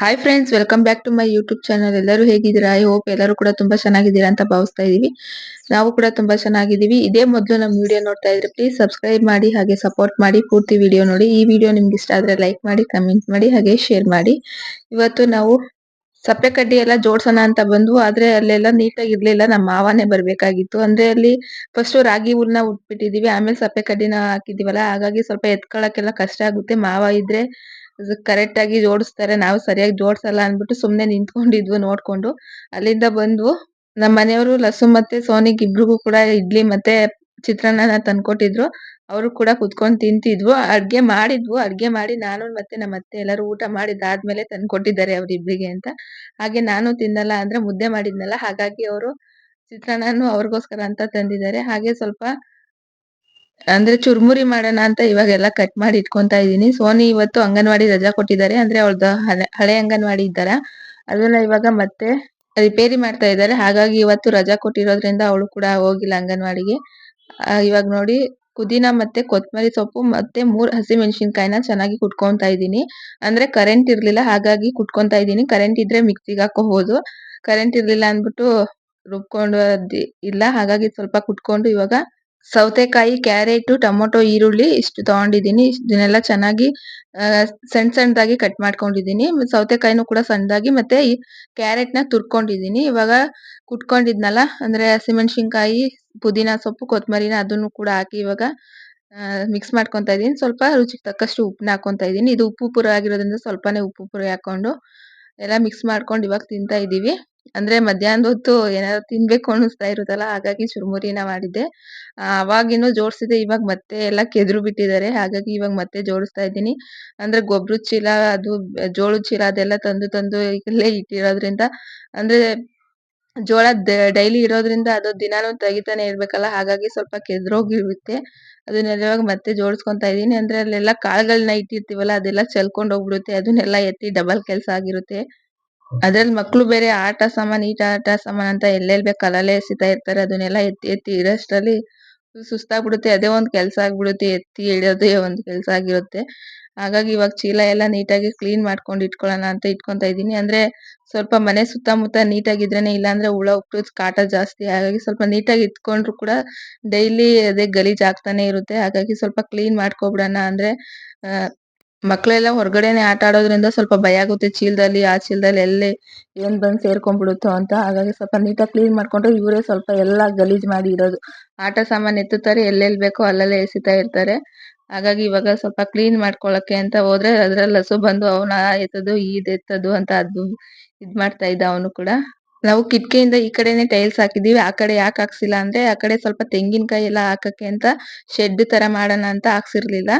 Hi friends welcome back to my YouTube channel ಎಲ್ಲರೂ ಹೇಗಿದ್ದೀರಾ? I hope ಎಲ್ಲರೂ ಕೂಡ ತುಂಬಾ ಚೆನ್ನಾಗಿದ್ದೀರಾ ಅಂತ ಭಾವಿಸ್ತಾ ಇದೀವಿ ನಾವು ಕೂಡ ತುಂಬಾ ಚೆನ್ನಾಗಿದ್ದೀವಿ. ಇದೇ ಮೊದಲು ನಮ್ಮ ವಿಡಿಯೋ ನೋಡ್ತಾ ಇದ್ರೆ ಪ್ಲೀಸ್ ಸಬ್ಸ್ಕ್ರೈಬ್ ಮಾಡಿ, ಹಾಗೆ ಸಪೋರ್ಟ್ ಮಾಡಿ, ಪೂರ್ತಿ ವಿಡಿಯೋ ನೋಡಿ. ಈ ವಿಡಿಯೋ ನಿಮ್ಗೆ ಇಷ್ಟ ಆದ್ರೆ ಲೈಕ್ ಮಾಡಿ ಕಮೆಂಟ್ ಮಾಡಿ, ಹಾಗೆ ಶೇರ್ ಮಾಡಿ. ಇವತ್ತು ನಾವು ಸಪ್ಪೆ ಕಡ್ಡಿ ಎಲ್ಲ ಜೋಡ್ಸೋಣ ಅಂತ ಬಂದ್ವು. ಆದ್ರೆ ಅಲ್ಲೆಲ್ಲ ನೀಟಾಗಿ ಇರ್ಲಿಲ್ಲ. ನಮ್ಮ ಮಾವನೇ ಬರ್ಬೇಕಾಗಿತ್ತು. ಅಂದ್ರೆ ಅಲ್ಲಿ ಫಸ್ಟ್ ರಾಗಿ ಹುಲ್ನ ಉಟ್ಬಿಟ್ಟಿದೀವಿ ಆಮೇಲೆ ಸಪ್ಪೆ ಕಡ್ಡಿನ ಹಾಕಿದೀವಲ್ಲ ಹಾಗಾಗಿ ಸ್ವಲ್ಪ ಎತ್ಕೊಳಕ್ಕೆಲ್ಲ ಕಷ್ಟ ಆಗುತ್ತೆ. ಮಾವ ಇದ್ರೆ ಕರೆಕ್ಟ್ ಆಗಿ ಜೋಡಿಸ್ತಾರೆ. ನಾವು ಸರಿಯಾಗಿ ಜೋಡಿಸಲ್ಲ ಅಂದ್ಬಿಟ್ಟು ಸುಮ್ಮನೆ ನಿಂತ್ಕೊಂಡಿದ್ವು, ನೋಡ್ಕೊಂಡು. ಅಲ್ಲಿಂದ ಬಂದ್ವು. ನಮ್ಮ ಮನೆಯವರು ಲಸು ಮತ್ತೆ ಸೋನಿಗ್ ಇಬ್ರಿಗೂ ಕೂಡ ಇಡ್ಲಿ ಮತ್ತೆ ಚಿತ್ರಾನ್ನ ತಂದ್ಕೊಟ್ಟಿದ್ರು. ಅವರು ಕೂಡ ಕುತ್ಕೊಂಡ್ ತಿಂತಿದ್ವು. ಅಡ್ಗೆ ಮಾಡಿದ್ವು. ಅಡ್ಗೆ ಮಾಡಿ ನಾನು ಮತ್ತೆ ನಮ್ಮ ಅತ್ತೆ ಎಲ್ಲರೂ ಊಟ ಮಾಡಿದಾದ್ಮೇಲೆ ತಂದ್ಕೊಟ್ಟಿದ್ದಾರೆ ಅವರಿಬ್ಬರಿಗೆ ಅಂತ. ಹಾಗೆ ನಾನು ತಿನ್ನಲ್ಲ ಅಂದ್ರೆ ಮುದ್ದೆ ಮಾಡಿದ್ನಲ್ಲ. ಹಾಗಾಗಿ ಅವರು ಚಿತ್ರಾನ್ನನು ಅವ್ರಿಗೋಸ್ಕರ ಅಂತ ತಂದಿದ್ದಾರೆ. ಹಾಗೆ ಸ್ವಲ್ಪ ಅಂದ್ರೆ ಚುರ್ಮುರಿ ಮಾಡೋಣ ಅಂತ ಇವಾಗೆಲ್ಲ ಕಟ್ ಮಾಡಿ ಇಟ್ಕೊಂತಾ ಇದೀನಿ ಸೋನಿ ಇವತ್ತು ಅಂಗನವಾಡಿ ರಜಾ ಕೊಟ್ಟಿದ್ದಾರೆ. ಅಂದ್ರೆ ಅವಳದು ಹಳೆ ಅಂಗನವಾಡಿ ಇದ್ದಾರ? ಅದನ್ನ ಇವಾಗ ಮತ್ತೆ ರಿಪೇರಿ ಮಾಡ್ತಾ ಇದ್ದಾರೆ. ಹಾಗಾಗಿ ಇವತ್ತು ರಜಾ ಕೊಟ್ಟಿರೋದ್ರಿಂದ ಅವಳು ಕೂಡ ಹೋಗಿಲ್ಲ ಅಂಗನವಾಡಿಗೆ. ಇವಾಗ ನೋಡಿ, ಪುದೀನ ಮತ್ತೆ ಕೊತ್ತಂಬರಿ ಸೊಪ್ಪು ಮತ್ತೆ ಮೂರ್ ಹಸಿ ಮೆಣಸಿನಕಾಯಿನ ಚೆನ್ನಾಗಿ ಕುಟ್ಕೊಂತ ಇದೀನಿ ಅಂದ್ರೆ ಕರೆಂಟ್ ಇರ್ಲಿಲ್ಲ, ಹಾಗಾಗಿ ಕುಟ್ಕೊಂತ ಇದೀನಿ ಕರೆಂಟ್ ಇದ್ರೆ ಮಿಕ್ಸಿಗೆ ಹಾಕೋಬಹುದು ಕರೆಂಟ್ ಇರ್ಲಿಲ್ಲ ಅಂದ್ಬಿಟ್ಟು ರುಬ್ಕೊಂಡು ಇಲ್ಲ. ಹಾಗಾಗಿ ಸ್ವಲ್ಪ ಕುಟ್ಕೊಂಡು ಇವಾಗ ಸೌತೆಕಾಯಿ, ಕ್ಯಾರೆಟ್, ಟೊಮೊಟೊ, ಈರುಳ್ಳಿ ಇಷ್ಟು ತಗೊಂಡಿದ್ದೀನಿ. ಇದನ್ನೆಲ್ಲ ಚೆನ್ನಾಗಿ ಸಣ್ಣ ಸಣ್ಣದಾಗಿ ಕಟ್ ಮಾಡ್ಕೊಂಡಿದ್ದೀನಿ. ಸೌತೆಕಾಯಿನೂ ಕೂಡ ಸಣ್ಣದಾಗಿ ಮತ್ತೆ ಈ ಕ್ಯಾರೆಟ್ನ ತುರ್ಕೊಂಡಿದ್ದೀನಿ. ಇವಾಗ ಕುಟ್ಕೊಂಡಿದ್ನಲ್ಲ, ಅಂದ್ರೆ ಹಸಿಮೆಣಸಿನಕಾಯಿ, ಪುದೀನ ಸೊಪ್ಪು ಕೊತ್ತಂಬರಿನ ಅದನ್ನು ಕೂಡ ಹಾಕಿ ಇವಾಗ ಮಿಕ್ಸ್ ಮಾಡ್ಕೊತಾ ಇದೀನಿ ಸ್ವಲ್ಪ ರುಚಿಗೆ ತಕ್ಕಷ್ಟು ಉಪ್ಪನ್ನ ಹಾಕೊಂತ ಇದೀನಿ ಇದು ಉಪ್ಪು ಪುರ ಆಗಿರೋದ್ರಿಂದ ಸ್ವಲ್ಪನೇ ಉಪ್ಪು ಪುರಿ ಹಾಕೊಂಡು ಎಲ್ಲ ಮಿಕ್ಸ್ ಮಾಡ್ಕೊಂಡು ಇವಾಗ ತಿಂತಾ ಇದೀವಿ ಅಂದ್ರೆ ಮಧ್ಯಾಹ್ನದ ಹೊತ್ತು ಏನಾದ್ರು ತಿನ್ಬೇಕು ಅನ್ನಿಸ್ತಾ ಇರುತ್ತಲ್ಲ, ಹಾಗಾಗಿ ಚುರುಮುರಿನ ಮಾಡಿದ್ದೆ. ಅವಾಗಿನ್ನು ಜೋಡಿಸಿದೆ, ಇವಾಗ ಮತ್ತೆ ಎಲ್ಲ ಕೆದ್ರು ಬಿಟ್ಟಿದ್ದಾರೆ, ಹಾಗಾಗಿ ಇವಾಗ ಮತ್ತೆ ಜೋಡಿಸ್ತಾ ಇದ್ದೀನಿ. ಅಂದ್ರೆ ಗೊಬ್ಬರ ಚೀಲ, ಅದು ಜೋಳದ ಚೀಲ ಅದೆಲ್ಲ ತಂದು ತಂದು ಇಲ್ಲೇ ಇಟ್ಟಿರೋದ್ರಿಂದ, ಅಂದ್ರೆ ಜೋಳ ಡೈಲಿ ಇರೋದ್ರಿಂದ ಅದು ದಿನಾನು ತೆಗಿತಾನೆ ಇರ್ಬೇಕಲ್ಲ, ಹಾಗಾಗಿ ಸ್ವಲ್ಪ ಕೆದ್ರೋಗಿರುತ್ತೆ. ಅದನ್ನೆಲ್ಲ ಇವಾಗ ಮತ್ತೆ ಜೋಡಿಸ್ಕೊಂತ ಇದ್ದೀನಿ. ಅಂದ್ರೆ ಅಲ್ಲೆಲ್ಲ ಕಾಳುಗಳನ್ನ ಇಟ್ಟಿರ್ತೀವಲ್ಲ, ಅದೆಲ್ಲ ಚೆಲ್ಕೊಂಡು ಹೋಗ್ಬಿಡುತ್ತೆ ಅದನ್ನೆಲ್ಲ ಎತ್ತಿ ಡಬಲ್ ಕೆಲಸ ಆಗಿರುತ್ತೆ. ಅದ್ರಲ್ಲಿ ಮಕ್ಕಳು ಬೇರೆ ಆಟ ಸಾಮಾನ್, ಈಟ ಆಟ ಸಾಮಾನ್ ಅಂತ ಎಲ್ಲೆಲ್ ಬೇಕು ಅಲ್ಲಲ್ಲೇ ಎಸಿತಾ ಇರ್ತಾರೆ. ಅದನ್ನೆಲ್ಲ ಎತ್ತಿ ಎತ್ತಿ ಇಡೋಷ್ಟ್ರಲ್ಲಿ ಸುಸ್ತಾಗ್ಬಿಡುತ್ತೆ. ಅದೇ ಒಂದ್ ಕೆಲ್ಸ ಆಗ್ಬಿಡುತ್ತೆ. ಎತ್ತಿ ಇಡೋದೇ ಒಂದ್ ಕೆಲ್ಸ ಆಗಿರುತ್ತೆ. ಹಾಗಾಗಿ ಇವಾಗ ಚೀಲ ಎಲ್ಲ ನೀಟಾಗಿ ಕ್ಲೀನ್ ಮಾಡ್ಕೊಂಡು ಇಟ್ಕೊಳ್ಳೋಣ ಅಂತ ಇಟ್ಕೊಂತಾ ಇದೀನಿ ಅಂದ್ರೆ ಸ್ವಲ್ಪ ಮನೆ ಸುತ್ತಮುತ್ತ ನೀಟಾಗಿದ್ರೇನೆ ಇಲ್ಲಾಂದ್ರೆ ಹುಳ ಉಪ್ಪು ಕಾಟ ಜಾಸ್ತಿ. ಹಾಗಾಗಿ ಸ್ವಲ್ಪ ನೀಟಾಗಿ ಇಟ್ಕೊಂಡ್ರು ಕೂಡ ಡೈಲಿ ಅದೇ ಗಲೀಜ್ ಆಗ್ತಾನೆ ಇರುತ್ತೆ. ಹಾಗಾಗಿ ಸ್ವಲ್ಪ ಕ್ಲೀನ್ ಮಾಡ್ಕೊಬಿಡೋಣ. ಅಂದ್ರೆ ಮಕ್ಳೆಲ್ಲ ಹೊರಗಡೆನೆ ಆಟ ಆಡೋದ್ರಿಂದ ಸ್ವಲ್ಪ ಭಯ ಆಗುತ್ತೆ. ಚೀಲದಲ್ಲಿ, ಆ ಚೀಲದಲ್ಲಿ ಎಲ್ಲಿ ಏನ್ ಬಂದ್ ಸೇರ್ಕೊಂಡ್ಬಿಡುತ್ತೋ ಅಂತ ಹಾಗಾಗಿ ಸ್ವಲ್ಪ ನೀಟಾಗಿ ಕ್ಲೀನ್ ಮಾಡ್ಕೊಂಡ್ರೆ ಇವರೇ ಸ್ವಲ್ಪ ಎಲ್ಲ ಗಲೀಜ್ ಮಾಡಿ ಇಡೋದು ಆಟ ಸಾಮಾನ್ ಎತ್ತುತ್ತಾರೆ, ಎಲ್ಲೆಲ್ಲಿ ಬೇಕೋ ಅಲ್ಲಲ್ಲೇ ಎಸಿತಾ ಇರ್ತಾರೆ. ಹಾಗಾಗಿ ಇವಾಗ ಸ್ವಲ್ಪ ಕ್ಲೀನ್ ಮಾಡ್ಕೊಳಕ್ಕೆ ಅಂತ ಹೋದ್ರೆ ಅದ್ರಲ್ಲಿ ಹಸು ಬಂದು ಅವನ ಎತ್ತದು, ಈದ್ ಎತ್ತದು ಅಂತ ಅದು ಇದ್ ಮಾಡ್ತಾ ಇದ್ದ ಅವನು ಕೂಡ. ನಾವು ಕಿಟಕಿಯಿಂದ ಈ ಕಡೆನೆ ಟೈಲ್ಸ್ ಹಾಕಿದೀವಿ ಆ ಕಡೆ ಯಾಕೆ ಹಾಕ್ಸಿಲ್ಲ ಅಂದ್ರೆ ಆ ಕಡೆ ಸ್ವಲ್ಪ ತೆಂಗಿನಕಾಯಿ ಎಲ್ಲ ಹಾಕಕ್ಕೆ ಅಂತ ಶೆಡ್ ತರ ಮಾಡೋಣ ಅಂತ ಹಾಕ್ಸಿರ್ಲಿಲ್ಲ.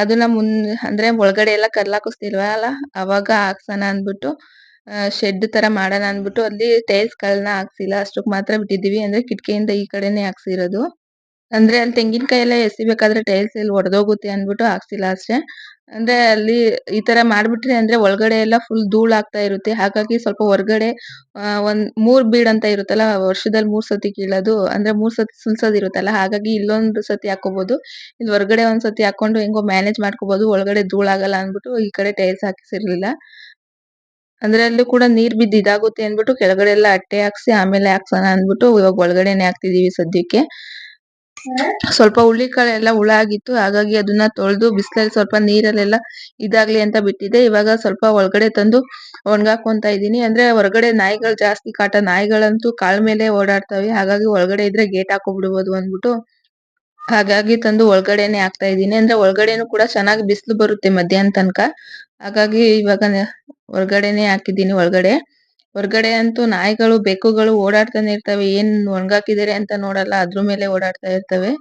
ಅದನ್ನ ಮುನ್, ಅಂದ್ರೆ ಒಳಗಡೆ ಎಲ್ಲ ಕರ್ಲಾಕಿಸ್ತಿಲ್ವಲ್ಲ ಅವಾಗ ಹಾಕ್ಸೋಣ ಅಂದ್ಬಿಟ್ಟು ಶೆಡ್ ತರ ಮಾಡೋಣ ಅಂದ್ಬಿಟ್ಟು ಅಲ್ಲಿ ಟೈಲ್ಸ್ ಗಳನ್ನ ಹಾಕ್ಸಿಲ್ಲ. ಅಷ್ಟಕ್ ಮಾತ್ರ ಬಿಟ್ಟಿದ್ದೀವಿ. ಅಂದ್ರೆ ಕಿಟಕಿಯಿಂದ ಈ ಕಡೆನೆ ಹಾಕ್ಸಿರೋದು. ಅಂದ್ರೆ ಅಲ್ಲಿ ತೆಂಗಿನಕಾಯಿ ಎಲ್ಲ ಎಸಿಬೇಕಾದ್ರೆ ಟೈಲ್ಸ್ ಎಲ್ಲಿ ಒಡೆದೋಗುತ್ತೆ ಅಂದ್ಬಿಟ್ಟು ಹಾಕ್ಸಿಲ್ಲ ಅಷ್ಟೇ. ಅಂದ್ರೆ ಅಲ್ಲಿ ಈ ತರ ಮಾಡ್ಬಿಟ್ರೆ ಅಂದ್ರೆ ಒಳಗಡೆ ಎಲ್ಲ ಫುಲ್ ಧೂಳ್ ಆಗ್ತಾ ಇರುತ್ತೆ. ಹಾಗಾಗಿ ಸ್ವಲ್ಪ ಹೊರಗಡೆ ಒಂದ್ ಮೂರ್ ಬೀಡ್ ಅಂತ ಇರುತ್ತಲ್ಲ, ವರ್ಷದಲ್ಲಿ ಮೂರ್ ಸತಿ ಕೀಳೋದು, ಅಂದ್ರೆ ಮೂರ್ ಸತಿ ಸುಲ್ಸೋದ್ ಇರುತ್ತಲ್ಲ, ಹಾಗಾಗಿ ಇಲ್ಲೊಂದು ಸತಿ ಹಾಕೋಬಹುದು ಇಲ್ಲಿ ಹೊರಗಡೆ ಒಂದ್ ಸತಿ ಹಾಕೊಂಡು ಹೆಂಗೋ ಮ್ಯಾನೇಜ್ ಮಾಡ್ಕೋಬಹುದು ಒಳಗಡೆ ಧೂಳ್ ಆಗಲ್ಲ ಅಂದ್ಬಿಟ್ಟು ಈ ಕಡೆ ಟೈಲ್ಸ್ ಹಾಕಿಸಿರ್ಲಿಲ್ಲ. ಅಂದ್ರೆ ಅಲ್ಲೂ ಕೂಡ ನೀರ್ ಬಿದ್ದು ಇದಾಗುತ್ತೆ ಅಂದ್ಬಿಟ್ಟು ಕೆಳಗಡೆ ಎಲ್ಲ ಅಟ್ಟೆ ಹಾಕ್ಸಿ ಆಮೇಲೆ ಹಾಕ್ಸೋಣ ಅಂದ್ಬಿಟ್ಟು ಇವಾಗ ಒಳಗಡೆನೆ ಹಾಕ್ತಿದೀವಿ ಸದ್ಯಕ್ಕೆ. ಸ್ವಲ್ಪ ಹುಳ್ಳಿಕಾಳೆಲ್ಲ ಹುಳ ಆಗಿತ್ತು, ಹಾಗಾಗಿ ಅದನ್ನ ತೊಳೆದು ಬಿಸಿಲಲ್ಲಿ ಸ್ವಲ್ಪ ನೀರಲ್ಲೆಲ್ಲ ಇದಾಗ್ಲಿ ಅಂತ ಬಿಟ್ಟಿದ್ದೆ. ಇವಾಗ ಸ್ವಲ್ಪ ಒಳಗಡೆ ತಂದು ಒಣಗಾಕೊಂತ ಇದೀನಿ ಅಂದ್ರೆ ಹೊರಗಡೆ ನಾಯಿಗಳು ಜಾಸ್ತಿ ಕಾಟ, ನಾಯಿಗಳಂತೂ ಕಾಲ್ ಮೇಲೆ ಓಡಾಡ್ತವೆ. ಹಾಗಾಗಿ ಒಳಗಡೆ ಇದ್ರೆ ಗೇಟ್ ಹಾಕೋಬಿಡ್ಬೋದು ಅಂದ್ಬಿಟ್ಟು ಹಾಗಾಗಿ ತಂದು ಒಳಗಡೆನೆ ಹಾಕ್ತಾ ಇದ್ದೀನಿ. ಅಂದ್ರೆ ಒಳಗಡೆನು ಕೂಡ ಚೆನ್ನಾಗಿ ಬಿಸಿಲು ಬರುತ್ತೆ ಮಧ್ಯಾಹ್ನ ತನಕ. ಹಾಗಾಗಿ ಇವಾಗ ಹೊರಗಡೆನೆ ಹಾಕಿದೀನಿ ಒಳಗಡೆ. ಹೊರಗಡೆ ಅಂತೂ ನಾಯಿಗಳು, ಬೆಕ್ಕುಗಳು ಓಡಾಡ್ತಾನೆ ಇರ್ತವೆ. ಏನ್ ಒಣಗಾಕಿದ್ದಾರೆ ಅಂತ ನೋಡಲ್ಲ, ಅದ್ರ ಮೇಲೆ ಓಡಾಡ್ತಾ ಇರ್ತವೆ.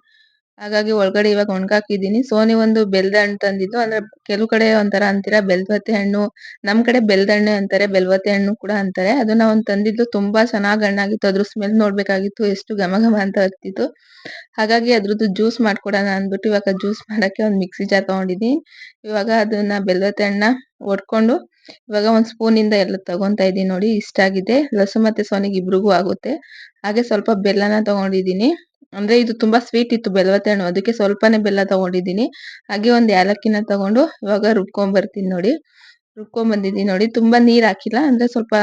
ಹಾಗಾಗಿ ಒಳಗಡೆ ಇವಾಗ ಒಣಗಾಕಿದೀನಿ ಸೋನಿ ಒಂದು ಬೆಲ್ದ ಹಣ್ಣು ತಂದಿದ್ದು. ಅಂದ್ರೆ ಕೆಲವು ಕಡೆ ಒಂಥರ ಅಂತೀರಾ, ಬೆಲ್ವತ್ತೆ ಹಣ್ಣು. ನಮ್ ಕಡೆ ಬೆಲ್ದ ಹಣ್ಣು ಅಂತಾರೆ, ಬೆಲ್ವತ್ತೆ ಹಣ್ಣು ಕೂಡ ಅಂತಾರೆ. ಅದನ್ನ ಒಂದ್ ತಂದಿದ್ದು ತುಂಬಾ ಚೆನ್ನಾಗ್ ಹಣ್ಣಾಗಿತ್ತು. ಅದ್ರ ಸ್ಮೆಲ್ ನೋಡ್ಬೇಕಾಗಿತ್ತು, ಎಷ್ಟು ಘಮ ಘಮ ಅಂತ ಹತ್ತಿತ್ತು. ಹಾಗಾಗಿ ಅದ್ರದ್ದು ಜ್ಯೂಸ್ ಮಾಡ್ಕೊಡೋಣ ಅಂದ್ಬಿಟ್ಟು ಇವಾಗ ಜ್ಯೂಸ್ ಮಾಡಕ್ಕೆ ಒಂದ್ ಮಿಕ್ಸಿ ಜಾರ್ ತಗೊಂಡಿದ್ದೀನಿ. ಇವಾಗ ಅದನ್ನ ಬೆಲ್ವತ್ತೆ ಹಣ್ಣ ಒಡ್ಕೊಂಡು ಇವಾಗ ಒಂದ್ ಸ್ಪೂನ್ ಇಂದ ಎಲ್ಲ ತಗೊಂತಾ ಇದೀನಿ ನೋಡಿ, ಇಷ್ಟ ಆಗಿದೆ. ಲಸು ಮತ್ತೆ ಸೋನಿಗೆ ಇಬ್ರಿಗೂ ಆಗುತ್ತೆ. ಹಾಗೆ ಸ್ವಲ್ಪ ಬೆಲ್ಲನ ತಗೊಂಡಿದೀನಿ ಅಂದ್ರೆ ಇದು ತುಂಬಾ ಸ್ವೀಟ್ ಇತ್ತು ಬೆಲ್ವತ್ತೆ ಹಣ್ಣು, ಅದಕ್ಕೆ ಸ್ವಲ್ಪನೇ ಬೆಲ್ಲ ತಗೊಂಡಿದೀನಿ ಹಾಗೆ ಒಂದ್ ಏಲಕ್ಕಿನ ತಗೊಂಡು ಇವಾಗ ರುಬ್ಕೊಂಡ್ ಬರ್ತೀನಿ ನೋಡಿ. ರುಬ್ಕೊಂಡ್ ಬಂದಿದ್ದೀನಿ ನೋಡಿ. ತುಂಬಾ ನೀರ್ ಹಾಕಿಲ್ಲ, ಅಂದ್ರೆ ಸ್ವಲ್ಪ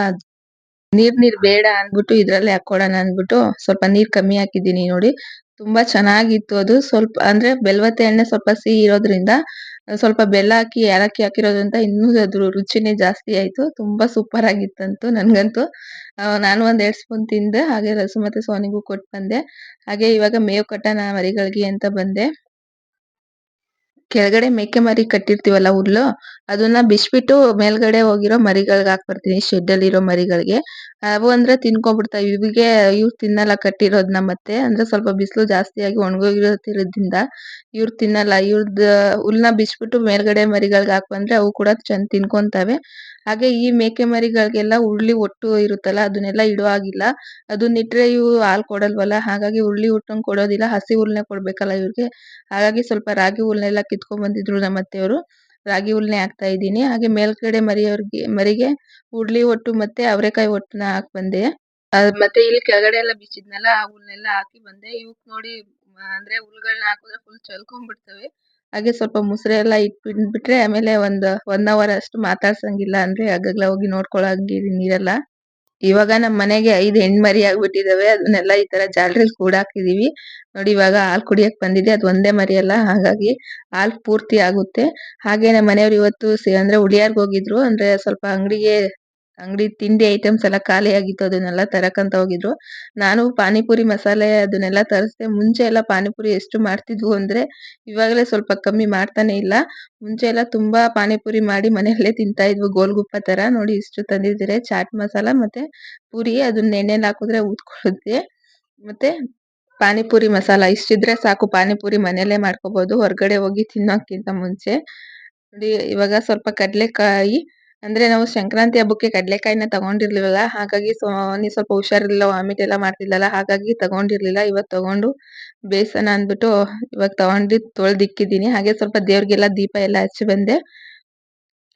ನೀರ್ ನೀರ್ ಬೇಡ ಅಂದ್ಬಿಟ್ಟು ಇದ್ರಲ್ಲೇ ಹಾಕೊಡೋಣ ಅಂದ್ಬಿಟ್ಟು ಸ್ವಲ್ಪ ನೀರ್ ಕಮ್ಮಿ ಹಾಕಿದ್ದೀನಿ ನೋಡಿ. ತುಂಬಾ ಚೆನ್ನಾಗಿತ್ತು ಅದು. ಸ್ವಲ್ಪ ಅಂದ್ರೆ ಬೆಲ್ವತ್ತೆ ಎಣ್ಣೆ ಸ್ವಲ್ಪ ಸಿಹಿ ಇರೋದ್ರಿಂದ ಸ್ವಲ್ಪ ಬೆಲ್ಲ ಹಾಕಿ, ಏಲಕ್ಕಿ ಹಾಕಿರೋದ್ರಿಂದ ಇನ್ನೂ ಅದ್ರ ರುಚಿನೇ ಜಾಸ್ತಿ ಆಯ್ತು. ತುಂಬಾ ಸೂಪರ್ ಆಗಿತ್ತಂತು ನನಗಂತೂ. ನಾನು ಒಂದು ಎರಡು ಸ್ಪೂನ್ ತಿಂದೆ. ಹಾಗೆ ರಸು ಮತ್ತೆ ಸೋನಿಗೂ ಕೊಟ್ಟು ಬಂದೆ. ಹಾಗೆ ಇವಾಗ ಮೇವ್ ಕಟ್ಟೋಣ ಮರಿಗಳಿಗೆ ಅಂತ ಬಂದೆ. ಕೆಳಗಡೆ ಮೇಕೆ ಮರಿ ಕಟ್ಟಿರ್ತೀವಲ್ಲ ಹುಲ್ಲು, ಅದನ್ನ ಬಿಚ್ಬಿಟ್ಟು ಮೇಲ್ಗಡೆ ಹೋಗಿರೋ ಮರಿಗಳಿಗೆ ಹಾಕ್ಬರ್ತೀನಿ ಶೆಡ್ ಅಲ್ಲಿ ಇರೋ ಮರಿಗಳಿಗೆ. ಅವು ಅಂದ್ರೆ ತಿನ್ಕೊಂಡ್ಬಿಡ್ತಾವೆ ಇವಿಗೆ, ಇವ್ರು ತಿನ್ನಲ್ಲ ಕಟ್ಟಿರೋದ್ನ ಮತ್ತೆ. ಅಂದ್ರೆ ಸ್ವಲ್ಪ ಬಿಸಿಲು ಜಾಸ್ತಿ ಆಗಿ ಒಣಗೋಗಿರೋದ್ರಿಂದ ಇವ್ರು ತಿನ್ನಲ್ಲ. ಇವ್ರದ್ ಹುಲ್ಲನ್ನ ಬಿಚ್ಬಿಟ್ಟು ಮೇಲ್ಗಡೆ ಮರಿಗಳಿಗೆ ಹಾಕ್ ಬಂದ್ರೆ ಅವು ಕೂಡ ಚಂದ ತಿನ್ಕೊಂತವೆ. ಹಾಗೆ ಈ ಮೇಕೆ ಮರಿಗಳಿಗೆಲ್ಲ ಉರುಳಿ ಒಟ್ಟು ಇರುತ್ತಲ್ಲ, ಅದನ್ನೆಲ್ಲ ಇಡೋ ಹಾಗಿಲ್ಲ ಅದನ್ನ ಇಟ್ರೆ ಇವು ಹಾಲ್ ಕೊಡಲ್ವಲ್ಲ, ಹಾಗಾಗಿ ಉರುಳಿ ಒಟ್ಟಂಗ್ ಕೊಡೋದಿಲ್ಲ, ಹಸಿ ಹುಲ್ಲನ್ನೇ ಕೊಡ್ಬೇಕಲ್ಲ ಇವ್ರಿಗೆ. ಹಾಗಾಗಿ ಸ್ವಲ್ಪ ರಾಗಿ ಹುಲ್ಲನ್ನೆಲ್ಲ ಕಿತ್ಕೊಂಡ್ ಬಂದಿದ್ರು ನಮ್ಮ ಅತ್ತೆಯವರು. ರಾಗಿ ಹುಲ್ಲನ್ನೇ ಹಾಕ್ತಾ ಇದ್ದೀನಿ. ಹಾಗೆ ಮೇಲ್ಗಡೆ ಮರಿಯವ್ರಿಗೆ, ಮರಿಗೆ ಉರುಳಿ ಒಟ್ಟು ಮತ್ತೆ ಅವರೆಕಾಯಿ ಒಟ್ಟನ್ನ ಹಾಕ್ ಬಂದೆ. ಮತ್ತೆ ಇಲ್ಲಿ ಕೆಳಗಡೆ ಎಲ್ಲ ಬಿಚ್ಚಿದ್ನಲ್ಲ, ಆ ಹುಲ್ಲನ್ನೆಲ್ಲ ಹಾಕಿ ಬಂದೆ. ಇವಕ್ ನೋಡಿ, ಅಂದ್ರೆ ಹುಲ್ಗಳನ್ನ ಹಾಕಿದ್ರೆ ಫುಲ್ ಚಲ್ಕೊಂಡ್ ಬಿಡ್ತವೆ ಹಾಗೆ ಸ್ವಲ್ಪ ಮುಸ್ರೆ ಎಲ್ಲ ಇಟ್ಬಿಟ್ರೆ ಆಮೇಲೆ ಒಂದ್ ಒನ್ ಅವರ್ ಅಷ್ಟು ಮಾತಾಡ್ಸಂಗಿಲ್ಲ ಅಂದ್ರೆ ಆಗಾಗ್ಲೇ ಹೋಗಿ ನೋಡ್ಕೊಳಂಗೆ ನೀರೆಲ್ಲ. ಇವಾಗ ನಮ್ ಮನೆಗೆ ಐದ್ ಹೆಣ್ ಮರಿ ಆಗ್ಬಿಟ್ಟಿದಾವೆ, ಅದನ್ನೆಲ್ಲ ಈ ತರ ಜಾಲರಿಲಿ ಕೂಡಾಕಿದೀವಿ. ನೋಡಿ ಇವಾಗ ಹಾಲ್ ಕುಡಿಯಕ್ ಬಂದಿದೆ ಅದ್ ಒಂದೇ ಮರಿ ಅಲ್ಲ, ಹಾಗಾಗಿ ಹಾಲ್ ಪೂರ್ತಿ ಆಗುತ್ತೆ. ಹಾಗೆ ನಮ್ಮ ಮನೆಯವ್ರು ಇವತ್ತು ಅಂದ್ರೆ ಉಳಿಯಾರ್ಗ್ ಹೋಗಿದ್ರು, ಅಂದ್ರೆ ಸ್ವಲ್ಪ ಅಂಗಡಿಗೆ ಅಂಗಡಿ ತಿಂಡಿ ಐಟಮ್ಸ್ ಎಲ್ಲ ಖಾಲಿ ಆಗಿತ್ತು ಅದನ್ನೆಲ್ಲ ತರಕಂತ ಹೋಗಿದ್ರು. ನಾನು ಪಾನಿಪುರಿ ಮಸಾಲೆ ಅದನ್ನೆಲ್ಲ ತರಿಸ್ದೆ. ಮುಂಚೆ ಎಲ್ಲ ಪಾನಿಪುರಿ ಎಷ್ಟು ಮಾಡ್ತಿದ್ವು ಅಂದ್ರೆ ಇವಾಗಲೇ ಸ್ವಲ್ಪ ಕಮ್ಮಿ ಮಾಡ್ತಾನೆ ಇಲ್ಲ. ಮುಂಚೆ ಎಲ್ಲ ತುಂಬಾ ಪಾನಿಪುರಿ ಮಾಡಿ ಮನೆಯಲ್ಲೇ ತಿಂತಾ ಇದ್ವು. ಗೋಲ್ಗುಪ್ಪ ತರ ನೋಡಿ ಇಷ್ಟು ತಂದಿದ್ದೀರಿ. ಚಾಟ್ ಮಸಾಲ ಮತ್ತೆ ಪುರಿ, ಅದನ್ನ ಎಣ್ಣೆಲಿ ಹಾಕಿದ್ರೆ ಊದ್ಕೊಳ್ಳುತ್ತೆ. ಮತ್ತೆ ಪಾನಿಪುರಿ ಮಸಾಲ ಇಷ್ಟಿದ್ರೆ ಸಾಕು. ಪಾನಿಪುರಿ ಮನೆಯಲ್ಲೇ ಮಾಡ್ಕೋಬಹುದು ಹೊರಗಡೆ ಹೋಗಿ ತಿನ್ನೋಕ್ಕಿಂತ ಮುಂಚೆ. ನೋಡಿ, ಇವಾಗ ಸ್ವಲ್ಪ ಕಡ್ಲೆಕಾಯಿ ಅಂದ್ರೆ ನಾವು ಸಂಕ್ರಾಂತಿ ಹಬ್ಬಕ್ಕೆ ಕಡ್ಲೆಕಾಯಿನ ತಗೊಂಡಿರ್ಲಿಲ್ಲ. ಹಾಗಾಗಿ ಸೋನಿ ಸ್ವಲ್ಪ ಹುಷಾರಿಲ್ಲ ವಾಮಿಟ್ ಎಲ್ಲ ಮಾಡ್ತಿದ್ಲಲ್ಲ, ಹಾಗಾಗಿ ತಗೊಂಡಿರ್ಲಿಲ್ಲ. ಇವತ್ ತಗೊಂಡು ಬೇಸನ ಅಂದ್ಬಿಟ್ಟು ಇವಾಗ ತಗೊಂಡು ತೊಳ್ದಿಕ್ಕಿದೀನಿ ಹಾಗೆ ಸ್ವಲ್ಪ ದೇವ್ರಿಗೆಲ್ಲ ದೀಪ ಎಲ್ಲ ಹಚ್ಚಿ ಬಂದೆ.